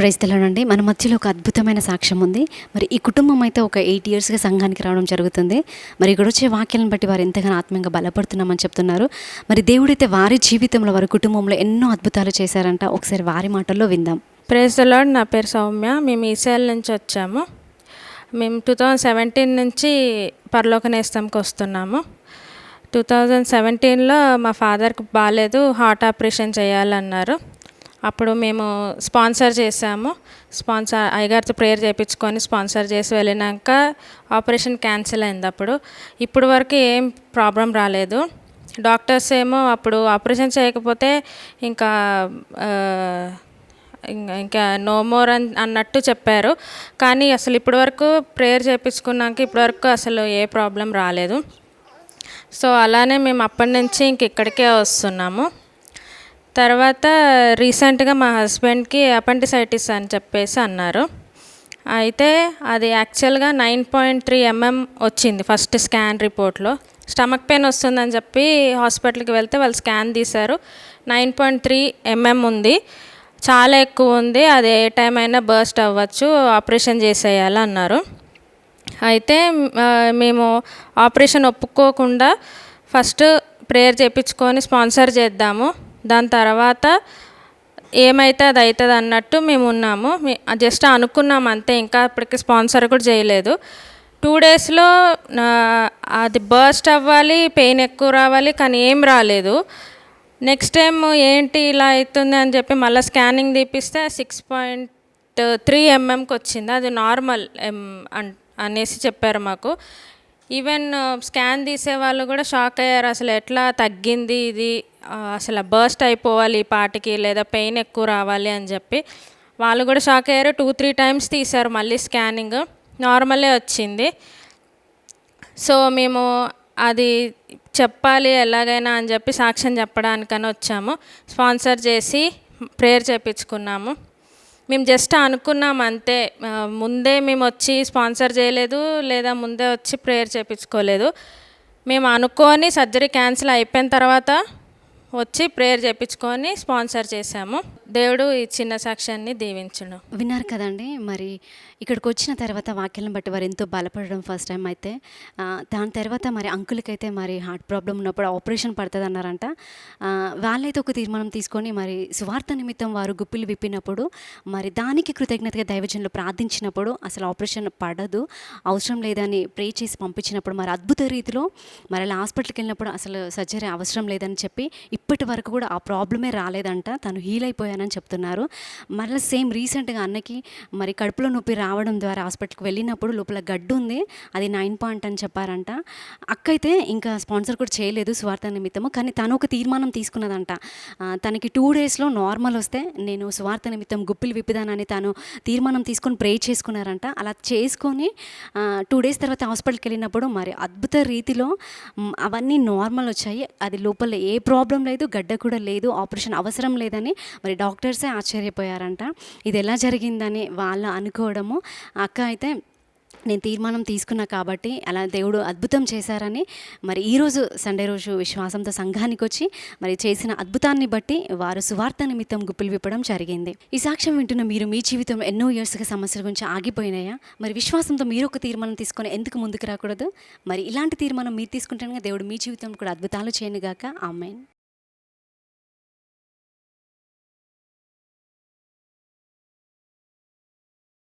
Praise తెలనండి మన మధ్యలో ఒక అద్భుతమైన సాక్ష్యం ఉంది. మరి ఈ కుటుంబం అయితే ఒక ఎయిట్ ఇయర్స్గా సంఘానికి రావడం జరుగుతుంది. మరి ఇక్కడ వచ్చే వాక్యాలను బట్టి వారు ఎంతగానో ఆత్మీయంగా బలపడుతున్నామని చెప్తున్నారు. మరి దేవుడైతే వారి జీవితంలో వారి కుటుంబంలో ఎన్నో అద్భుతాలు చేశారంట. ఒకసారి వారి మాటల్లో విందాం. ప్రేజ్ ద నా పేరు సౌమ్య. మేము ఈసీఎల్ నుంచి వచ్చాము. మేము టూ థౌజండ్ సెవెంటీన్ నుంచి పరలోక నేస్తంకి వస్తున్నాము. టూ థౌజండ్ సెవెంటీన్లో మా ఫాదర్కి బాగాలేదు. హార్ట్ ఆపరేషన్ చేయాలన్నారు. అప్పుడు మేము స్పాన్సర్ చేసాము స్పాన్సర్ అయ్యగారితో ప్రేయర్ చేయించుకొని స్పాన్సర్ చేసి వెళ్ళినాక ఆపరేషన్ క్యాన్సిల్ అయింది అప్పుడు. ఇప్పుడు వరకు ఏం ప్రాబ్లం రాలేదు. డాక్టర్స్ ఏమో అప్పుడు ఆపరేషన్ చేయకపోతే ఇంకా ఇంకా ఇంకా నో మోర్ అని అన్నట్టు చెప్పారు. కానీ అసలు ఇప్పటి వరకు ప్రేయర్ చేయించుకున్నాక ఇప్పటివరకు అసలు ఏ ప్రాబ్లం రాలేదు. సో అలానే మేము అప్పటి నుంచి ఇంక ఇక్కడికే వస్తున్నాము. తర్వాత రీసెంట్గా మా హస్బెండ్కి అపెండిసైటిస్ అని చెప్పేసి అన్నారు. అయితే అది యాక్చువల్గా నైన్ పాయింట్ త్రీ ఎంఎం వచ్చింది ఫస్ట్ స్కాన్ రిపోర్ట్లో. స్టమక్ పెయిన్ వస్తుందని చెప్పి హాస్పిటల్కి వెళ్తే వాళ్ళు స్కాన్ తీశారు. నైన్ పాయింట్ త్రీ ఎంఎం ఉంది. చాలా ఎక్కువ ఉంది. అది ఏ టైం అయినా బర్స్ట్ అవ్వచ్చు. ఆపరేషన్ చేసేయాలి అన్నారు. అయితే మేము ఆపరేషన్ ఒప్పుకోకుండా ఫస్ట్ ప్రేయర్ చేయించుకొని స్పాన్సర్ చేద్దాము. దాని తర్వాత ఏమైతే అది అవుతుంది అన్నట్టు మేము ఉన్నాము. జస్ట్ అనుకున్నాం అంతే ఇంకా ఇప్పటికి స్పాన్సర్ కూడా చేయలేదు. టూ డేస్లో అది బర్స్ట్ అవ్వాలి పెయిన్ ఎక్కువ రావాలి కానీ ఏం రాలేదు. నెక్స్ట్ టైం ఏంటి ఇలా అవుతుంది అని చెప్పి మళ్ళీ స్కానింగ్ తీపిస్తే సిక్స్ పాయింట్ త్రీ ఎంఎంకి వచ్చింది. అది నార్మల్ ఎం అన్ అనేసి చెప్పారు మాకు. ఈవెన్ స్కాన్ uh, తీసే వాళ్ళు కూడా షాక్ అయ్యారు. అసలు ఎట్లా తగ్గింది ఇది? అసలు బర్స్ట్ అయిపోవాలి ఈ పాటికి లేదా పెయిన్ ఎక్కువ రావాలి అని చెప్పి వాళ్ళు కూడా షాక్ అయ్యారు. టూ త్రీ టైమ్స్ తీశారు మళ్ళీ స్కానింగ్ నార్మలే వచ్చింది. సో మేము అది చెప్పాలి ఎలాగైనా అని చెప్పి సాక్ష్యం చెప్పడానికని వచ్చాము. స్పాన్సర్ చేసి ప్రేయర్ చేయించుకున్నాము మేము జస్ట్ అనుకున్నాం అంతే. ముందే మేము వచ్చి స్పాన్సర్ చేయలేదు లేదా ముందే వచ్చి ప్రేయర్ చేయించుకోలేదు మేము అనుకొని సర్జరీ క్యాన్సిల్ అయిపోయిన తర్వాత వచ్చి ప్రేయర్ చేయించుకొని స్పాన్సర్ చేశాము. దేవుడు ఈ చిన్న సాక్ష్యాన్ని దీవించును. విన్నారు కదండి మరి ఇక్కడికి వచ్చిన తర్వాత వాక్యాలను బట్టి వారు ఎంతో బలపడడం ఫస్ట్ టైం అయితే దాని తర్వాత మరి అంకులకైతే మరి హార్ట్ ప్రాబ్లం ఉన్నప్పుడు ఆపరేషన్ పడుతుంది అన్నారంట వాళ్ళైతే ఒక తీర్మానం తీసుకొని మరి సువార్త నిమిత్తం వారు గుప్పిలు విప్పినప్పుడు మరి దానికి కృతజ్ఞతగా దైవజనులు ప్రార్థించినప్పుడు అసలు ఆపరేషన్ పడదు అవసరం లేదని ప్రే చేసి పంపించినప్పుడు మరి అద్భుత రీతిలో మరి అలా హాస్పిటల్కి వెళ్ళినప్పుడు అసలు సర్జరీ అవసరం లేదని చెప్పి ఇప్పటి వరకు కూడా ఆ ప్రాబ్లమే రాలేదంట. తను హీల్ అయిపోయాను అని చెప్తున్నారు. మరలా సేమ్ రీసెంట్గా అన్నకి మరి కడుపులో నొప్పి రావడం ద్వారా హాస్పిటల్కి వెళ్ళినప్పుడు లోపల గడ్డు ఉంది. అది నైన్ పాయింట్ అని చెప్పారంట. అక్క అయితే ఇంకా స్పాన్సర్ కూడా చేయలేదు స్వార్థ నిమిత్తము. కానీ తను ఒక తీర్మానం తీసుకున్నదంట. తనకి టూ డేస్లో నార్మల్ వస్తే నేను స్వార్థ నిమిత్తం గుప్పిలు విప్పిదానని తాను తీర్మానం తీసుకొని ప్రే చేసుకున్నారంట. అలా చేసుకొని టూ డేస్ తర్వాత హాస్పిటల్కి వెళ్ళినప్పుడు మరి అద్భుత రీతిలో అవన్నీ నార్మల్ వచ్చాయి. అది లోపల ఏ ప్రాబ్లం లేదు గడ్డ కూడా లేదు ఆపరేషన్ అవసరం లేదని మరి డాక్టర్సే ఆశ్చర్యపోయారంట. ఇది ఎలా జరిగిందని వాళ్ళు అనుకోవడము. అక్క అయితే నేను తీర్మానం తీసుకున్నా కాబట్టి అలా దేవుడు అద్భుతం చేశారని మరి ఈరోజు సండే రోజు విశ్వాసంతో సంఘానికి వచ్చి మరి చేసిన అద్భుతాన్ని బట్టి వారు సువార్త నిమిత్తం గుప్పులు విప్పడం జరిగింది. ఈ సాక్ష్యం వింటున్న మీరు మీ జీవితం ఎన్నో ఇయర్స్గా సమస్యల గురించి ఆగిపోయినాయా? మరి విశ్వాసంతో మీరు ఒక తీర్మానం తీసుకొని ఎందుకు ముందుకు రాకూడదు? మరి ఇలాంటి తీర్మానం మీరు తీసుకుంటే దేవుడు మీ జీవితం కూడా అద్భుతాలు చేయనుగాక. ఆమెన్.